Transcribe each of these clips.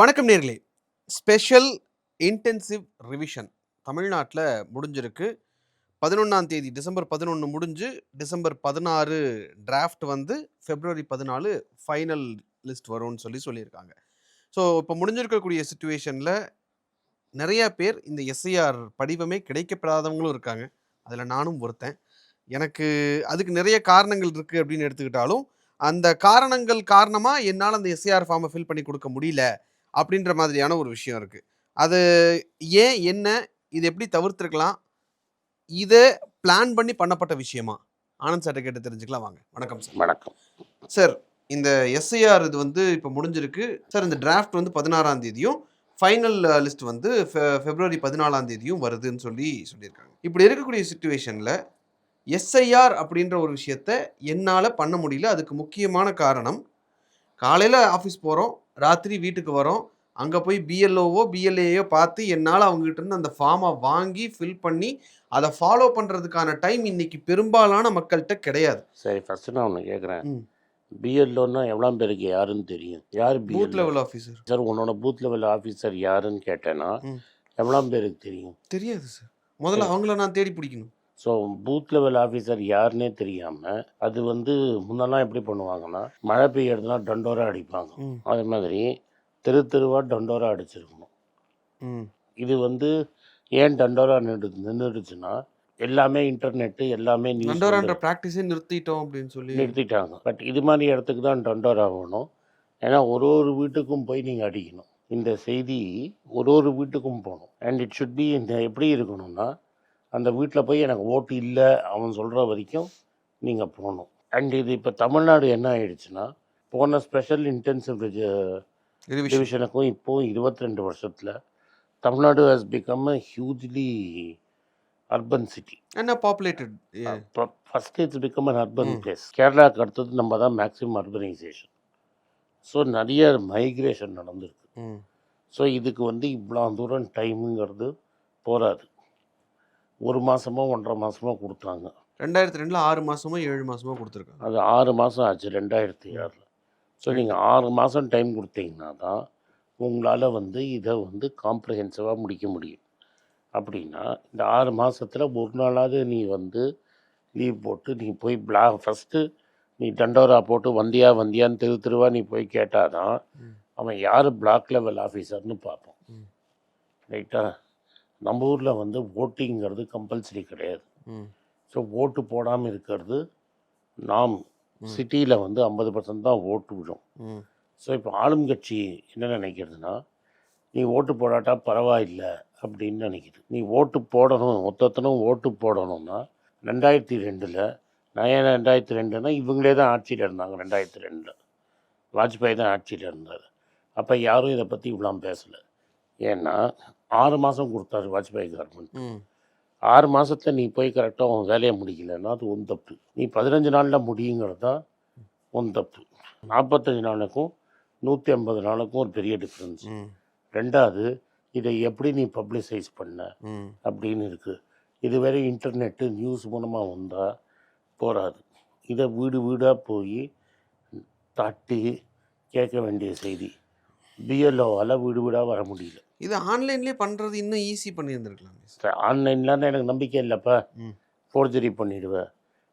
வணக்கம் நேர்களே. Special intensive revision தமிழ்நாட்டில் முடிஞ்சிருக்கு. பதினொன்றாம் தேதி டிசம்பர் பதினொன்று முடிஞ்சு டிசம்பர் பதினாறு டிராஃப்ட் வந்து ஃபெப்ரவரி பதினாலு ஃபைனல் லிஸ்ட் வரும்னு சொல்லி சொல்லியிருக்காங்க. ஸோ இப்போ முடிஞ்சிருக்கக்கூடிய சுச்சுவேஷனில் நிறையா பேர் இந்த எஸ்ஐஆர் படிவமே கிடைக்கப்படாதவங்களும் இருக்காங்க. அதில் நானும் ஒருத்தன். எனக்கு அதுக்கு நிறைய காரணங்கள் இருக்குது அப்படின்னு எடுத்துக்கிட்டாலும் அந்த காரணங்கள் காரணமாக என்னால் அந்த எஸ்ஐஆர் ஃபார்மை ஃபில் பண்ணி கொடுக்க முடியல. அப்படின்ற மாதிரியான ஒரு விஷயம் இருக்குது அது ஏன் என்ன இது எப்படி தவிர்த்திருக்கலாம்? இதை பிளான் பண்ணி பண்ணப்பட்ட விஷயமா? ஆனந்த் சார்ட்ட கேட்டு தெரிஞ்சுக்கலாம். வாங்க. வணக்கம் சார் வணக்கம். சார் இந்த எஸ்ஐஆர் இது வந்து இப்போ முடிஞ்சிருக்கு. சார் இந்த டிராஃப்ட் வந்து பதினாறாம் தேதியும் ஃபைனல் லிஸ்ட் வந்து ஃபெ- பிப்ரவரி பதினாலாம் தேதியும் வருதுன்னு சொல்லி சொல்லியிருக்காங்க. இப்படி இருக்கக்கூடிய சுச்சுவேஷனில் எஸ்ஐஆர் அப்படின்ற ஒரு விஷயத்த என்னால் பண்ண முடியல. அதுக்கு முக்கியமான காரணம் காலையில் ஆஃபீஸ் போகிறோம் ராத்திரி வீட்டுக்கு வரோம். அங்கே போய் பிஎல்ஓவோ பிஎல்ஏயோ பார்த்து என்னால் அவங்ககிட்ட இருந்து அந்த ஃபார்மை வாங்கி ஃபில் பண்ணி அதை ஃபாலோ பண்ணுறதுக்கான டைம் இன்னைக்கு பெரும்பாலான மக்கள்கிட்ட கிடையாது. சரி ஃபர்ஸ்ட் நான் ஒன்று கேட்குறேன். பிஎல்ஓன்னா எவ்வளோ பேருக்கு யாருன்னு தெரியும்? யார் பூத் லெவல் ஆஃபீஸர் சார் உன்னோட பூத் லெவல் ஆஃபீஸர் யாருன்னு கேட்டேன்னா. எவ்வளோ பேருக்கு தெரியும்? தெரியாது சார் முதல்ல அவங்கள நான் தேடி பிடிக்கணும். ஸோ பூத் லெவல் ஆஃபீஸர் யாருன்னே தெரியாமல் அது வந்து முன்னெல்லாம் எப்படி பண்ணுவாங்கன்னா மழை பெய்யறதுனா டண்டோரா அடிப்பாங்க. அதே மாதிரி தெரு தெருவாக டண்டோரா அடிச்சிருக்கணும். இது வந்து ஏன் டண்டோரா நின்று நின்றுடுச்சுன்னா எல்லாமே இன்டர்நெட்டு எல்லாமே நியூஸ் ப்ராக்டிஸே நிறுத்திட்டோம் அப்படின்னு சொல்லி. நிறுத்திட்டாங்க. பட் இது மாதிரி இடத்துக்கு தான் டண்டோரா வேணும். ஏன்னா ஒரு ஒரு வீட்டுக்கும் போய் நீங்கள் அடிக்கணும். இந்த செய்தி ஒரு ஒரு வீட்டுக்கும் போகணும். அண்ட் இட் ஷுட் பி இந்த எப்படி இருக்கணும்னா அந்த வீட்டில் போய் எனக்கு ஓட்டு இல்லை அவன் சொல்கிற வரைக்கும் நீங்கள் போகணும் அண்ட் இது இப்போ தமிழ்நாடு என்ன ஆயிடுச்சுன்னா போன ஸ்பெஷல் இன்டென்சிவ் டிவிஷனுக்கும் இப்போது இருபத்தி ரெண்டு வருஷத்தில் Tamil Nadu has become a hugely urban city என்ன populated first it's become an urban. Place கேரளாவுக்கு அடுத்தது நம்ம தான் மேக்ஸிமம் அர்பனைசேஷன் ஸோ நிறைய மைக்ரேஷன் நடந்திருக்கு. ஸோ இதுக்கு வந்து இவ்வளோ தூரம் டைமுங்கிறது போராது ஒரு மாதமோ ஒன்றரை மாதமோ கொடுத்தாங்க. ரெண்டாயிரத்தி ரெண்டுல ஆறு மாசமோ ஏழு மாசமோ கொடுத்துருக்காங்க. அது ஆறு மாதம் ஆச்சு ரெண்டாயிரத்தி ஆறில். ஸோ நீங்கள் ஆறு மாதம் டைம் கொடுத்தீங்கன்னா தான் உங்களால் வந்து இதை வந்து காம்ப்ரஹென்சிவாக முடிக்க முடியும். அப்படின்னா இந்த ஆறு மாதத்தில் ஒரு நாளாவது நீ வந்து லீவ் போட்டு நீ போய் பிளா ஃபஸ்ட்டு நீ டண்டோரா போட்டு வந்தியா வந்தியான்னு தெரு தெருவா நீ போய் கேட்டால் தான். அவன் யார் பிளாக் லெவல் ஆஃபீஸர்னு பார்ப்போம். ரைட்டா நம்ம ஊரில் வந்து ஓட்டிங்கிறது கம்பல்சரி கிடையாது. ஸோ ஓட்டு போடாமல் இருக்கிறது நாம். சிட்டியில் வந்து ஐம்பது பர்சன்ட் தான் ஓட்டு விடும். ஸோ இப்போ ஆளுங்கட்சி என்ன நினைக்கிறதுனா நீ ஓட்டு போடாட்டா பரவாயில்ல அப்படின்னு நினைக்குது நீ ஓட்டு போடணும் மொத்தத்தினும் ஓட்டு போடணும்னா ரெண்டாயிரத்தி ரெண்டில் நான் ஏன் ரெண்டாயிரத்தி ரெண்டுனா இவங்களே தான் ஆட்சியில் இருந்தாங்க ரெண்டாயிரத்தி ரெண்டில் வாஜ்பாய் தான் ஆட்சியில் இருந்தார் அப்போ யாரும் இதை பற்றி இவ்வளோ பேசலை ஏன்னா ஆறு மாதம் கொடுத்தாரு வாஜ்பாய் கவர்மெண்ட். ஆறு மாசத்துல நீ போய் கரெக்டாக உன் வேலையை முடிக்கலைன்னா அது உன் தப்பு. நீ பதினஞ்சு நாளில் முடியுங்கிறது தான் உன் தப்பு. நாற்பத்தஞ்சு நாளுக்கும் நூற்றி ஐம்பது நாளுக்கும் ஒரு பெரிய டிஃப்ரென்ஸ். ரெண்டாவது இதை எப்படி நீ பப்ளிசைஸ் பண்ண. அப்படின்னு இருக்குது இதுவரை இன்டர்நெட்டு நியூஸ் மூலமாக வந்தால் போராது இதை வீடு வீடாக போய் தட்டி கேட்க வேண்டிய செய்தி. பிஎல்ஓவால் வீடு வீடாக வர முடியல. இது ஆன்லைன்லயே பண்றது இன்னும் ஈஸி பண்ணியிருந்திருக்கலாம் ஆன்லைனில் எனக்கு நம்பிக்கை இல்லைப்பா. ஃபோர்ஜரி பண்ணிடுவேன்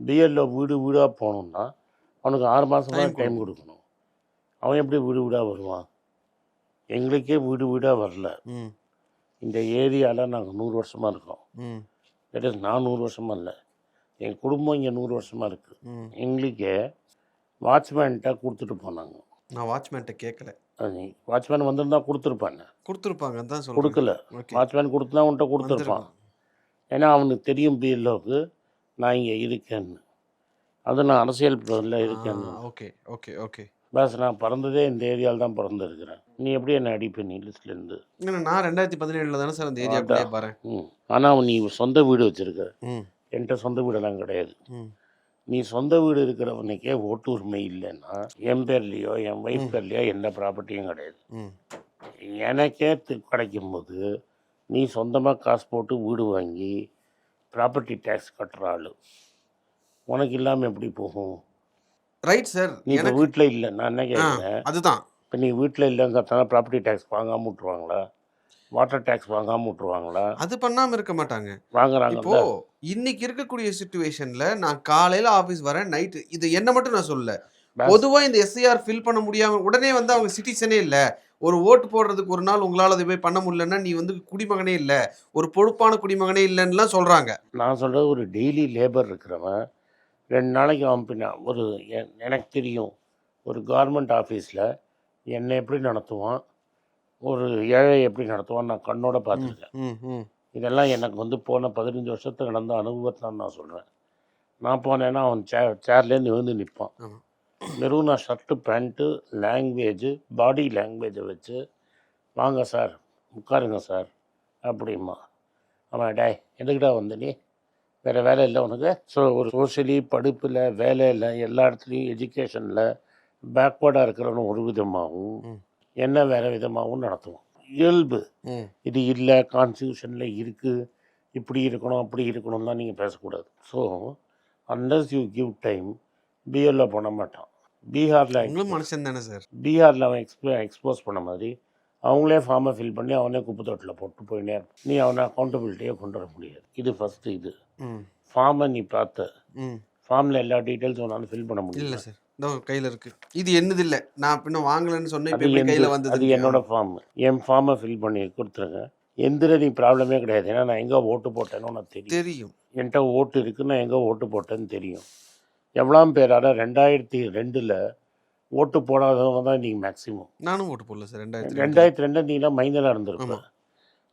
பிஎல்ஓ வீடு வீடாக போகணுன்னா அவனுக்கு ஆறு மாதம் தான் டைம் கொடுக்கணும். அவன் எப்படி வீடு வீடாக வருவான்? எங்களுக்கே வீடு வீடாக வரல. இந்த ஏரியாவில் நாங்கள் நூறு வருஷமாக இருக்கோம். தட் நான் நூறு வருஷமாக இல்லை. என் குடும்பம் இங்கே நூறு வருஷமாக இருக்குது. எங்களுக்கே வாட்ச்மேன்கிட்ட கொடுத்துட்டு போனாங்க. நான் வாட்ச்மேன்ட்ட கேட்கல வாட்ச்மேன் வந்திருந்தா கொடுத்துருப்பாங்க கொடுத்துருப்பாங்க தான் கொடுக்கல. வாட்ச்மேன் கொடுத்தா உன்கிட்ட கொடுத்துருப்பான். ஏன்னா அவனுக்கு தெரியும் பிஎல்ஓக்கு நான் இங்கே இருக்கேன்னு. அது நான் அரசியல் இருக்கேன்னு. Okay okay okay. பஸ் நான் பிறந்ததே இந்த ஏரியாவில் தான் பிறந்திருக்கிறேன். நீ எப்படி என்ன அடிப்ப நீ லிஸ்ட்லேருந்து ஏன்னா நான் ரெண்டாயிரத்தி பதினேழுல தானே சார் அந்த ஏரியாக்குள்ளே பாரு ம். ஆனால் நீ சொந்த வீடு வச்சுருக்க. என்கிட்ட சொந்த வீடெல்லாம் கிடையாது. நீ சொந்த வீடு இருக்கிறவனுக்கே ஓட்டு உரிமை இல்லைன்னா என் பேர்லேயோ என் ஒய்ஃப் பேர்லேயோ எந்த ப்ராப்பர்ட்டியும் கிடையாது. எனக்கே கிடைக்கும் போது நீ சொந்தமாக காசு போட்டு வீடு வாங்கி ப்ராப்பர்ட்டி டேக்ஸ் கட்டுற ஆள். உனக்கு இல்லாமல் எப்படி போகும்? ரைட் சார் நீ இப்போ வீட்டில் இல்லை நான் என்ன கேட்குறேன் அதுதான். இப்போ நீ வீட்டில் இல்லைங்கிறதுனால ப்ராப்பர்ட்டி டேக்ஸ் வாங்காமல் விட்ருவாங்களா வாட்டர் டேக்ஸ் வாங்காமல் விட்ருவாங்களா அது பண்ணாம இருக்க மாட்டாங்க. இப்போ வாங்குறாங்கல்ல இன்னைக்கு இருக்கக்கூடிய சுச்சுவேஷன்ல நான் காலையில ஆபீஸ் வரேன் நைட்டு இது என்ன மட்டும் நான் சொல்ல Bas- பொதுவா இந்த எஸ்ஐஆர் ஃபில் பண்ண முடியாம உடனே வந்து அவங்க சிட்டிசனே இல்ல. ஒரு ஓட்டு போடுறதுக்கு ஒரு நாள் உங்களால அதை போய் பண்ண முடியலன்னா நீ வந்து குடிமகனே இல்ல. ஒரு பொறுப்பான குடிமகனே இல்லைன்னுலாம் சொல்றாங்க. நான் சொல்கிறது ஒரு டெய்லி லேபர் இருக்கிறவன் ரெண்டு நாளைக்கு அவன் பின்ன ஒரு எனக்கு தெரியும் ஒரு கவர்மெண்ட் ஆஃபீஸில் என்னை எப்படி நடத்துவான் ஒரு ஏழை எப்படி நடத்துவான் நான் கண்ணோட பார்த்துருக்கேன். இதெல்லாம் எனக்கு வந்து போன பதினஞ்சு வருஷத்துக்கு நடந்த அனுபவத்தான் நான் சொல்கிறேன் நான் போனேன்னா அவன் சே சேர்லேருந்து எழுந்து நிற்பான். மெரூனா ஷர்ட்டு பேண்ட்டு லாங்குவேஜு பாடி லாங்குவேஜை வச்சு வாங்க சார் உட்காருங்க சார் அப்படிமா ஆமாம் டேய் எதுக்குடா வந்த நீ வேறு வேலை இல்லை உனக்கு ஸோ ஒரு சோஷியலி படிப்பில் வேலையில் எல்லா இடத்துலையும் எஜுகேஷனில் பேக்வேர்டாக இருக்கிறவன் ஒரு விதமாகவும். என்ன வேறு விதமாகவும் நடத்துவோம். இயல்பு. இது இல்லை கான்ஸ்டியூஷனில் இருக்குது இப்படி இருக்கணும் அப்படி இருக்கணும் தான் நீங்கள் பேசக்கூடாது. So unless you give time பிஎல்ல பண்ண மாட்டான். பீகாரில் மனுஷன் தானே சார் பீகாரில் அவன் எக்ஸ்போ எக்ஸ்போஸ் பண்ண மாதிரி அவங்களே ஃபார்மை ஃபில் பண்ணி அவனே குப்பை தொட்டில் போட்டு போயினே. நீ அவனை அக்கௌண்டபிலிட்டியே கொண்டு வர முடியாது. இது ஃபஸ்ட்டு இது. ஃபார்மை நீ பார்த்த. ம். ஃபார்மில் எல்லா டீட்டெயில்ஸும் உன்னால ஃபில் பண்ண முடியல சார் இதோ கையில இருக்கு. இது என்னது இல்ல நான் பின்ன வாங்கலன்னு சொன்னேன் இப்ப அது எப்படி கையில எந்த- வந்தது அது என்னோட ஃபார்ம் என் ஃபார்மை ஃபில் பண்ணி கொடுத்துருங்க. எந்திர நீ ப்ராப்ளமே கிடையாது. ஏன்னா நான் எங்கே ஓட்டு போட்டேன்னு உனக்கு தெரியும். தெரியும். என்கிட்ட ஓட்டு இருக்கு நான் எங்கே ஓட்டு போட்டேன்னு தெரியும். எவ்வளோ பேரால ரெண்டாயிரத்தி ரெண்டில் ஓட்டு போடாதவங்க தான் நீங்கள் மேக்ஸிமம் நானும் ஓட்டு போடல சார் ரெண்டாயிரத்தி ரெண்டாயிரத்தி ரெண்டு நீலாம் மைனராக இருந்திருப்ப. ஆமா.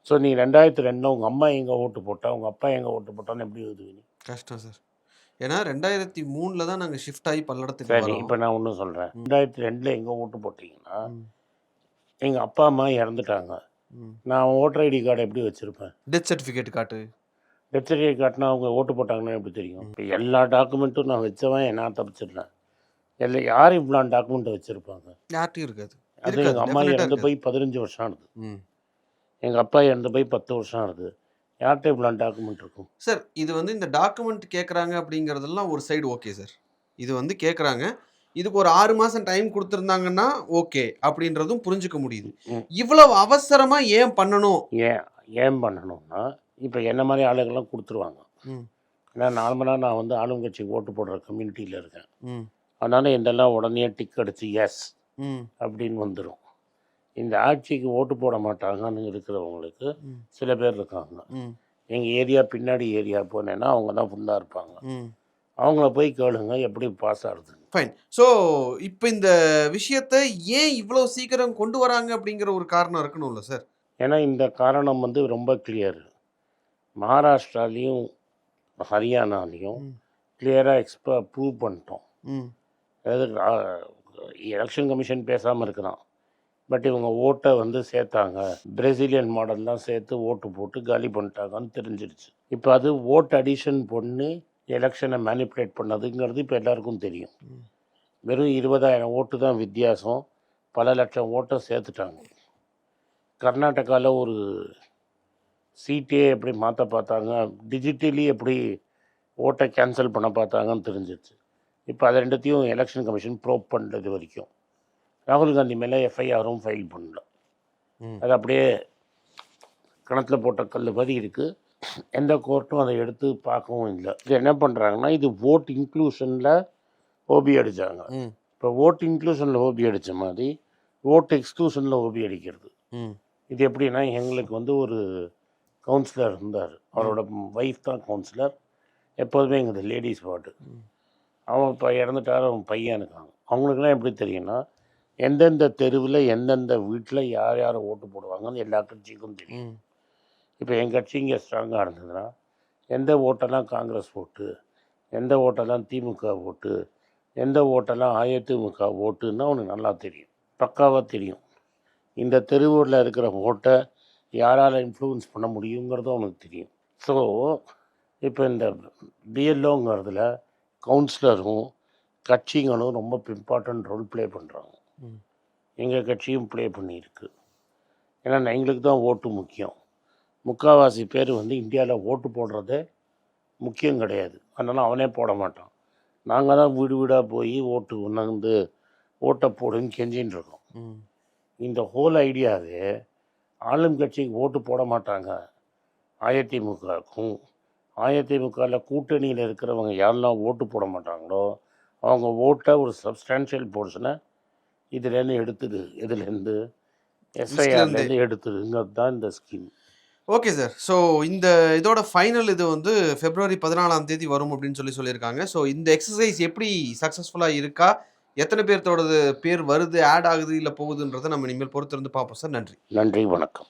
ஸோ நீ ரெண்டாயிரத்தி ரெண்டில் உங்கள் அம்மா எங்கே ஓட்டு போட்டா உங்கள் அப்பா எங்கே ஓட்டு போட்டான்னு எப்படி நீ? கஷ்டம் சார். ஏன்னா ரெண்டாயிரத்தி மூணுல தான் நாங்க ஷிஃப்ட் ஆகி பல்லடத்துக்கு சரி இப்போ நான் ஒன்றும் சொல்கிறேன். ரெண்டாயிரத்தி ரெண்டில் எங்கே ஓட்டு போட்டீங்கன்னா எங்கள் அப்பா அம்மா இறந்துட்டாங்க. நான் ஓட்டர் ஐடி கார்டு எப்படி வச்சுருப்பேன்? டெத் சர்டிஃபிகேட் காட்டு. டெத் சர்டிஃபிகேட் காட்டினா அவங்க ஓட்டு போட்டாங்கன்னா எப்படி தெரியும்? இப்போ எல்லா டாக்குமெண்ட்டும் நான் வச்சவன் நான் தப்பிச்சிடுறேன். எல்லா யார் இவ்வளோ டாக்குமெண்ட்டை வச்சுருப்பாங்க? யார்ட்டையும் இருக்காது. அது எங்கள் அம்மா இறந்து. போய் பதினஞ்சு வருஷம் ஆகுது. எங்கள் அப்பா இறந்து போய் பத்து வருஷம் ஆகுது யார்கிட்ட இவ்வளோ டாக்குமெண்ட் இருக்கும்? சார் இது வந்து இந்த டாக்குமெண்ட் கேட்குறாங்க அப்படிங்கிறதெல்லாம் ஒரு சைடு ஓகே சார் இது வந்து கேட்குறாங்க இதுக்கு ஒரு ஆறு மாசம் டைம் கொடுத்துருந்தாங்கன்னா ஓகே அப்படின்றதும் புரிஞ்சுக்க முடியுது. இவ்வளவு அவசரமா ஏன் பண்ணணும்? ஏன் ஏன் பண்ணணும்னா இப்போ என்ன மாதிரி ஆளுங்கெல்லாம் கொடுத்துருவாங்க. ஏன்னா நார்மலாக நான் வந்து ஆளுங்கட்சிக்கு ஓட்டு போடுற கம்யூனிட்டியில் இருக்கேன். அதனால் இதெல்லாம் உடனே டிக் அடிச்சு எஸ் அப்படின்னு வந்துடும் இந்த ஆட்சிக்கு ஓட்டு போட மாட்டாங்கன்னு இருக்கிறவங்களுக்கு சில பேர் இருக்காங்க. எங்கள் ஏரியா பின்னாடி ஏரியா போனேன்னா அவங்க தான் ஃபுல்லாக இருப்பாங்க. அவங்கள போய் கேளுங்க எப்படி பாஸ் ஆகுது ஃபைன் ஸோ இப்போ இந்த விஷயத்தை ஏன் இவ்வளோ சீக்கிரம் கொண்டு வராங்க அப்படிங்கிற ஒரு காரணம் இருக்கணும்ல சார் ஏன்னா இந்த காரணம் வந்து ரொம்ப கிளியர் மகாராஷ்டிராலையும் ஹரியானாலையும். கிளியராக எக்ஸ்ப ப்ரூவ் பண்ணிட்டோம். அதாவது எலெக்ஷன் கமிஷன் பேசாமல் இருக்கிறான். பட் இவங்க ஓட்டை வந்து சேர்த்தாங்க. பிரேசிலியன் மாடல்லாம் சேர்த்து ஓட்டு போட்டு காலி பண்ணிட்டாங்கன்னு தெரிஞ்சிருச்சு. இப்போ அது ஓட் அடிஷன் பண்ணி எலெக்ஷனை மேனிப்புலேட் பண்ணதுங்கிறது இப்போ எல்லாருக்கும் தெரியும். வெறும் இருபதாயிரம் ஓட்டு தான் வித்தியாசம். பல லட்சம் ஓட்டை சேர்த்துட்டாங்க. கர்நாடகாவில் ஒரு சீட்டே எப்படி மாற்ற பார்த்தாங்க டிஜிட்டலி எப்படி ஓட்டை கேன்சல் பண்ண பார்த்தாங்கன்னு தெரிஞ்சிருச்சு. இப்போ அதை ரெண்டுத்தையும் எலெக்ஷன் கமிஷன் ப்ரோப் பண்ணுறது வரைக்கும். ராகுல் காந்தி மேலே எஃப்ஐஆரும் ஃபைல் பண்ணல. அது அப்படியே கணத்தில் போட்ட கல் மாதிரி இருக்குது எந்த கோர்ட்டும் அதை எடுத்து பார்க்கவும் இல்லை. இது என்ன பண்ணுறாங்கன்னா இது ஓட் இன்க்ளூஷனில் ஓபி அடித்தாங்க இப்போ ஓட் இன்க்ளூஷனில் ஓபி அடித்த மாதிரி ஓட் எக்ஸ்க்ளூஷனில் ஓபி அடிக்கிறது. இது எப்படின்னா எங்களுக்கு வந்து ஒரு கவுன்சிலர் இருந்தார். அவரோட ஒய்ஃப் தான் கவுன்சிலர் எப்போதுமே எங்களுக்கு லேடிஸ் வார்டு. அவன் இப்போ இறந்துட்டார் அவன் பையன் இருக்காங்க அவங்களுக்குலாம் எப்படி தெரியும்னா எந்தெந்த தெருவில் எந்தெந்த வீட்டில் யார் யார் ஓட்டு போடுவாங்கன்னு எல்லா கட்சிக்கும் தெரியும். இப்போ என் கட்சி இங்கே ஸ்ட்ராங்காக இருந்ததுன்னா எந்த ஓட்டெல்லாம் காங்கிரஸ் ஓட்டு எந்த ஓட்டெல்லாம் திமுக ஓட்டு எந்த ஓட்டெல்லாம் அதிமுக ஓட்டுன்னு அவனுக்கு நல்லா தெரியும். பக்காவாக தெரியும். இந்த தெருவூரில் இருக்கிற ஓட்டை யாரால் இன்ஃப்ளூயன்ஸ் பண்ண முடியுங்கிறது அவனுக்கு தெரியும். ஸோ இப்போ இந்த பிஎல்ஓங்கிறதுல கவுன்சிலரும் கட்சிங்களும் ரொம்ப இம்பார்ட்டன்ட் ரோல் ப்ளே பண்ணுறாங்க. எங்கள் கட்சியும் ப்ளே பண்ணியிருக்கு. ஏன்னா எங்களுக்கு தான் ஓட்டு முக்கியம். முக்கால்வாசி பேர் வந்து இந்தியாவில் ஓட்டு போடுறதே முக்கியம் கிடையாது. அதனால் அவனே போட மாட்டான். நாங்கள் தான் வீடு வீடாக போய் ஓட்டு உணர்ந்து ஓட்டை போடுன்னு கெஞ்சின்னு இருக்கோம். இந்த ஹோல் ஐடியாவே ஆளும் கட்சிக்கு ஓட்டு போட மாட்டாங்க. அதிமுகவுக்கும் அதிமுகவில் கூட்டணியில் இருக்கிறவங்க யாரெல்லாம் ஓட்டு போட மாட்டாங்களோ அவங்க ஓட்டை ஒரு சப்ஸ்டான்ஷியல் போர்ஷனை இதுலேருந்து எடுத்துடு இதுலேருந்து எஸ்ஐஆர்லேருந்து எடுத்துடுங்கிறது தான் இந்த ஸ்கீம் ஓகே சார். ஸோ இந்த இதோட ஃபைனல் இது வந்து பிப்ரவரி பதினாலாம் தேதி வரும் அப்படின்னு சொல்லி சொல்லியிருக்காங்க. ஸோ இந்த எக்ஸசைஸ் எப்படி சக்ஸஸ்ஃபுல்லாக இருக்கா? எத்தனை பேர்த்தோடது பேர் வருது ஆட் ஆகுது இல்லை போகுதுன்றதை நம்ம இனிமேல் பொறுத்திருந்து பார்ப்போம் சார். நன்றி. நன்றி வணக்கம்.